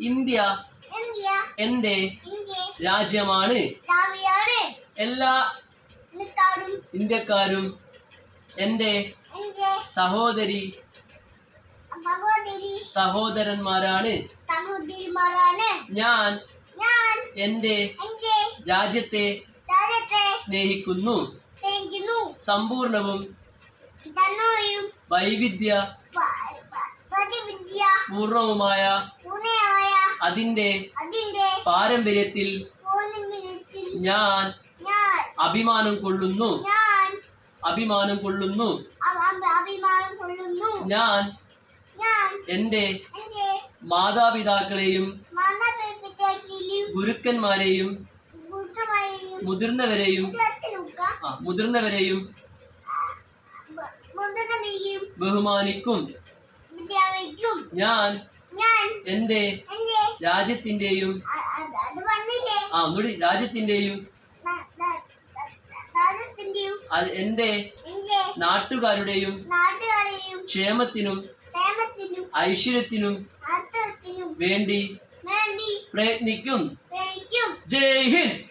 India. എന്റെ രാജ്യമാണ്. എല്ലാ ഇന്ത്യക്കാരും. എന്റെ സഹോദരി. സഹോദരി. സഹോദരന്മാരാണ്. ഞാൻ. എന്റെ രാജ്യത്തെ സ്നേഹിക്കുന്നു. സമ്പൂർണവും വൈവിധ്യ പൂർണവുമായ അതിന്റെ പാരമ്പര്യത്തിൽ ഞാൻ അഭിമാനം കൊള്ളുന്നു. അഭിമാനം കൊള്ളുന്നു. ഞാൻ എന്റെ എന്റെ മാതാപിതാക്കളെയും ഗുരുക്കന്മാരെയും മുതിർന്നവരെയും മുതിർന്നവരെയും ബഹുമാനിക്കും. ഞാൻ ഞാൻ എന്റെ അത് ആ ഒന്നുകൂടി. രാജ്യത്തിന്റെയും അത് എന്റെ നാട്ടുകാരുടെയും ക്ഷേമത്തിനും ഐശ്വര്യത്തിനും വേണ്ടി വേണ്ടി പ്രയത്നിക്കും. ജയ് ഹിന്ദ്.